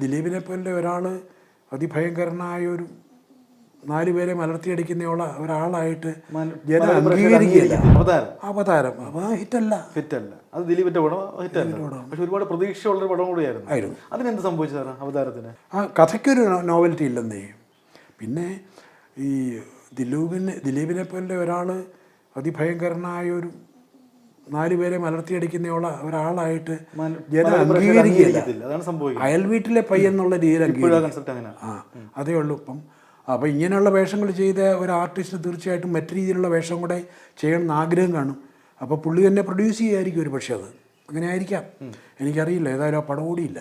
ദിലീപിനെ പോലെ ഒരാൾ അതിഭയങ്കരനായ ഒരു നാല് പേരെ മലർത്തിയടിക്കുന്നയുള്ള ഒരാളായിട്ട് ജനം അംഗീകരിക്കില്ല. അവതാരം. അവതാരം. അപ്പോൾ ഹിറ്റല്ല. ഹിറ്റല്ല. അത് ദിലീപിന്റെ പടം ഹിറ്റല്ല. പക്ഷെ ഒരുപാട് പ്രതീക്ഷയുള്ള ഒരു പടം കൂടിയായിരുന്നു. ആയിരുന്നു. അതിനെന്ത് സംഭവിച്ചതാണ് അവതാരത്തിന്? ആ കഥയ്ക്കൊരു നോവൽറ്റി ഇല്ലെന്നേ. പിന്നെ ഈ ദിലൂപിന് ദിലീപിനെ പോലെ ഒരാൾ അതിഭയങ്കരനായ ഒരു നാല് പേരെ മലർത്തിയടിക്കുന്നയുള്ള ഒരാളായിട്ട് ജനം അംഗീകരിക്കില്ല അയൽ വീട്ടിലെ പയ്യെന്നുള്ള രീതിയിൽ ആ അംഗീകരിക്കും അതേ ഉള്ളൂ. ഇപ്പം അപ്പോൾ ഇങ്ങനെയുള്ള വേഷങ്ങൾ ചെയ്ത ഒരു ആർട്ടിസ്റ്റ് തീർച്ചയായിട്ടും മറ്റു രീതിയിലുള്ള വേഷം കൂടെ ചെയ്യണമെന്ന് ആഗ്രഹം കാണും. അപ്പോൾ പുള്ളി തന്നെ പ്രൊഡ്യൂസ് ചെയ്യുമായിരിക്കും ഒരു പക്ഷേ അത്. അങ്ങനെ ആയിരിക്കാം. എനിക്കറിയില്ല ഏതായാലും ആ പടം കൂടിയില്ല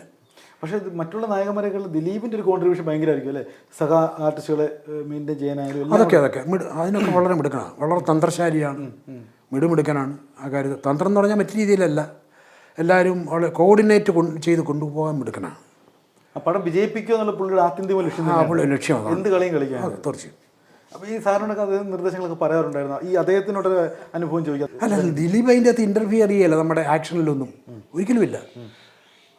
പക്ഷേ മറ്റുള്ള നായകന്മാരെക്കാൾ ദിലീപിന്റെ ഒരു കോൺട്രിബ്യൂഷൻ ഭയങ്കരമായിരിക്കും അല്ലേ? സഹ ആർട്ടിസ്റ്റുകളെ മെയിന്റെയിൻ ചെയ്യാനായാലും അതൊക്കെ അതൊക്കെ. അതിനൊക്കെ വളരെ മിടുക്കണം വളരെ തന്ത്രശാലിയാണ്. മിടുമിടുക്കനാണ് ആ കാര്യത്തിൽ. തന്ത്രം എന്ന് പറഞ്ഞാൽ മറ്റു രീതിയിലല്ല. എല്ലാവരും അവളെ കോർഡിനേറ്റ് കൊണ്ട് ചെയ്ത് കൊണ്ടുപോകാൻ മിടുക്കനാണ്. ആ പടം വിജയിപ്പിക്കുക എന്നുള്ള പുള്ളിയുടെ ആത്യന്തിക ലക്ഷ്യം ആ പുള്ളി ലക്ഷ്യമാണ് എന്ത് കളിയും കളിക്കാൻ തീർച്ചയായും. അപ്പോൾ ഈ സാറിനൊക്കെ അത് നിർദ്ദേശങ്ങളൊക്കെ പറയാറുണ്ടായിരുന്നു? ഈ അദ്ദേഹത്തിനോട് അനുഭവം ചോദിക്കാം. അല്ല ദിലീപ് അതിന്റെ അകത്ത് ഇന്റർഫിയർ ചെയ്യല്ല നമ്മുടെ ആക്ഷനിലൊന്നും ഒരിക്കലും ഇല്ല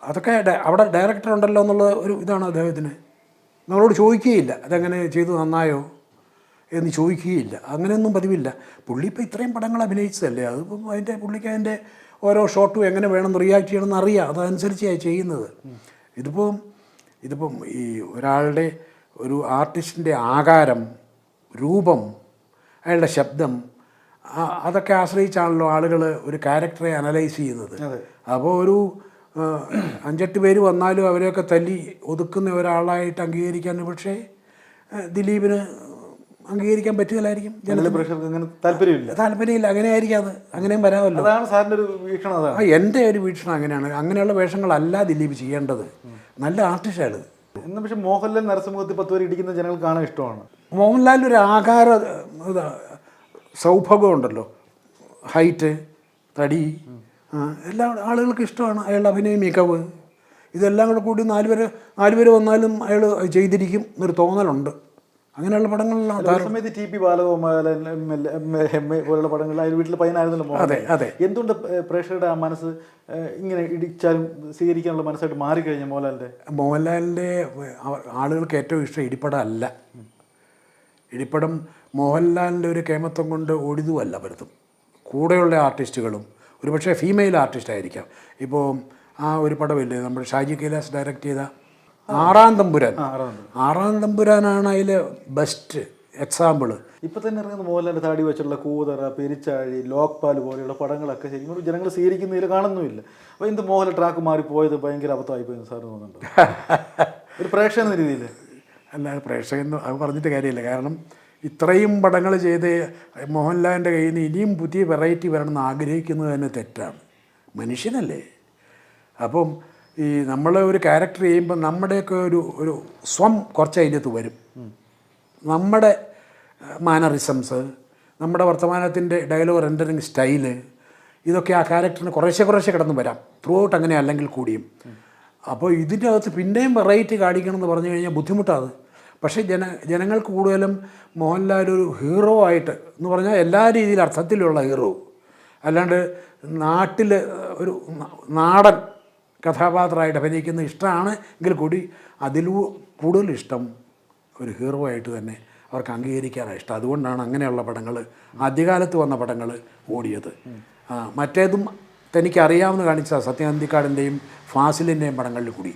അതൊക്കെ അവിടെ ഡയറക്ടർ ഉണ്ടല്ലോ എന്നുള്ള ഒരു ഇതാണ് അദ്ദേഹത്തിന്. നമ്മളോട് ചോദിക്കുകയില്ല. അതെങ്ങനെ ചെയ്തു നന്നായോ? എന്ന് ചോദിക്കുകയില്ല. അങ്ങനെയൊന്നും പതിവില്ല. പുള്ളി ഇപ്പോൾ ഇത്രയും പടങ്ങൾ അഭിനയിച്ചതല്ലേ? അതിപ്പം അതിന്റെ പുള്ളിക്ക് അതിന്റെ ഓരോ ഷോട്ടും എങ്ങനെ വേണം റിയാക്ട് ചെയ്യണമെന്ന് അറിയാം. അതനുസരിച്ചാണ് ചെയ്യുന്നത്. ഇതിപ്പം ഇതിപ്പം ഈ ഒരാളുടെ ഒരു ആർട്ടിസ്റ്റിന്റെ ആകാരം രൂപം അയാളുടെ ശബ്ദം അതൊക്കെ ആശ്രയിച്ചാണല്ലോ ആളുകൾ ഒരു ക്യാരക്ടറെ അനലൈസ് ചെയ്യുന്നത്. അപ്പോൾ ഒരു അഞ്ചെട്ട് പേര് വന്നാലും അവരെയൊക്കെ തല്ലി ഒതുക്കുന്ന ഒരാളായിട്ട് അംഗീകരിക്കാൻ പക്ഷേ ദിലീപിന് അംഗീകരിക്കാൻ പറ്റുകയില്ലായിരിക്കും താല്പര്യമില്ല. താല്പര്യമില്ല അങ്ങനെ ആയിരിക്കും അത്. അങ്ങനെയും വരാമല്ലോ. അതാണ് സാറിന്റെ ഒരു വീക്ഷണം അതാണ്. എന്റെ ഒരു വീക്ഷണം അങ്ങനെയാണ്. അങ്ങനെയുള്ള വേഷങ്ങളല്ല ദിലീപ് ചെയ്യേണ്ടത്. നല്ല ആർട്ടിസ്റ്റാണ് എന്നാൽ പക്ഷെ മോഹൻലാൽ നരസിംഹത്തിൽ പത്ത് പേര് ഇടിക്കുന്ന ജനങ്ങൾ കാണാൻ ഇഷ്ടമാണ്. മോഹൻലാലിന്റെ ഒരു ആകാര ഇത് ഉണ്ടല്ലോ. ഹൈറ്റ് തടി എല്ലാ ആളുകൾക്ക് ഇഷ്ടമാണ് അയാളുടെ അഭിനയ മികവ് ഇതെല്ലാം കൂടെ കൂടി നാല് നാലുപേർ നാല് പേര് വന്നാലും അയാൾ ചെയ്തിരിക്കും എന്നൊരു തോന്നലുണ്ട്. അങ്ങനെയുള്ള പടങ്ങളിലാണ് സമയത്ത് ടി പി ബാലഗോപാലൻ പോലുള്ള പടങ്ങളിൽ അതിൽ വീട്ടിൽ പയ്യനായിരുന്നല്ലോ മോഹൻ. അതെ അതെ. എന്തുകൊണ്ട് പ്രേക്ഷകരുടെ ആ മനസ്സ് ഇങ്ങനെ ഇടിച്ചാലും സ്വീകരിക്കാനുള്ള മനസ്സായിട്ട് മാറിക്കഴിഞ്ഞ മോഹൻലാലിന്റെ മോഹൻലാലിന്റെ ആളുകൾക്ക് ഏറ്റവും ഇഷ്ടം ഇടിപ്പടം അല്ല. ഇടിപ്പടം മോഹൻലാലിന്റെ ഒരു കേമത്വം കൊണ്ട് ഒടിതുമല്ല പലതും. കൂടെയുള്ള ആർട്ടിസ്റ്റുകളും ഒരുപക്ഷെ ഫീമെയിൽ ആർട്ടിസ്റ്റ് ആയിരിക്കാം. ഇപ്പോൾ ആ ഒരു പടമില്ലേ നമ്മുടെ ഷാജി കൈലാസ് ഡയറക്റ്റ് ചെയ്ത ആറാം തമ്പുരാൻ. ആറാം തമ്പുരാനാണ് അതിൽ ബെസ്റ്റ് എക്സാമ്പിൾ ഇപ്പൊ തന്നെ ഇറങ്ങുന്ന മോഹൻലാലിന്റെ താടി വെച്ചുള്ള കൂതറ പെരിച്ചാഴി ലോക്പാൽ പോലെയുള്ള പടങ്ങളൊക്കെ ശരിക്കും ജനങ്ങൾ സ്വീകരിക്കുന്നതിൽ കാണുന്നുമില്ല. അപ്പോൾ എന്ത് മോഹൻലാൽ ട്രാക്ക് മാറി പോയത് ഭയങ്കര അബദ്ധമായി പോയെന്ന് സാർ തോന്നുന്നുണ്ട്? ഒരു പ്രേക്ഷക എന്ന രീതിയിൽ. അല്ല പ്രേക്ഷകൻ അത് പറഞ്ഞിട്ട് കാര്യമില്ല. കാരണം ഇത്രയും പടങ്ങൾ ചെയ്ത് മോഹൻലാലിന്റെ കയ്യിൽ നിന്ന് ഇനിയും പുതിയ വെറൈറ്റി വരണമെന്ന് ആഗ്രഹിക്കുന്നത് തന്നെ തെറ്റാണ്. മനുഷ്യനല്ലേ? അപ്പം ഈ നമ്മൾ ഒരു ക്യാരക്ടർ ചെയ്യുമ്പോൾ നമ്മുടെയൊക്കെ ഒരു ഒരു സ്വം കുറച്ച് അതിനകത്ത് വരും. നമ്മുടെ മാനറിസംസ് നമ്മുടെ വർത്തമാനത്തിന്റെ ഡയലോഗ് റെൻഡറിങ് സ്റ്റൈൽ ഇതൊക്കെ ആ ക്യാരക്ടറിന് കുറേശ്ശെ കുറേശ്ശെ കിടന്ന് വരാം. ത്രൂ ഔട്ട് അങ്ങനെ അല്ലെങ്കിൽ കൂടിയും. അപ്പോൾ ഇതിന്റെ അകത്ത് പിന്നെയും വെറൈറ്റി കാണിക്കണം എന്ന് പറഞ്ഞു കഴിഞ്ഞാൽ ബുദ്ധിമുട്ടാണ്. പക്ഷേ ജന ജനങ്ങൾക്ക് കൂടുതലും മോഹൻലാൽ ഒരു ഹീറോ ആയിട്ട് എന്ന് പറഞ്ഞാൽ എല്ലാ രീതിയിലും അർത്ഥത്തിലുള്ള ഹീറോ അല്ലാണ്ട് നാട്ടിൽ ഒരു നാടൻ കഥാപാത്രമായിട്ട് അഭിനയിക്കുന്ന ഇഷ്ടമാണ് എങ്കിൽ കൂടി അതിലൂ കൂടുതൽ ഇഷ്ടം ഒരു ഹീറോ ആയിട്ട് തന്നെ അവർക്ക് അംഗീകരിക്കാനാണ് ഇഷ്ടം. അതുകൊണ്ടാണ് അങ്ങനെയുള്ള പടങ്ങൾ ആദ്യകാലത്ത് വന്ന പടങ്ങൾ ഓടിയത്. മറ്റേതും തനിക്ക് അറിയാവുന്ന കാണിച്ച സത്യനന്ദിക്കാടിന്റെയും ഫാസിലിന്റെയും പടങ്ങളിൽ കൂടി.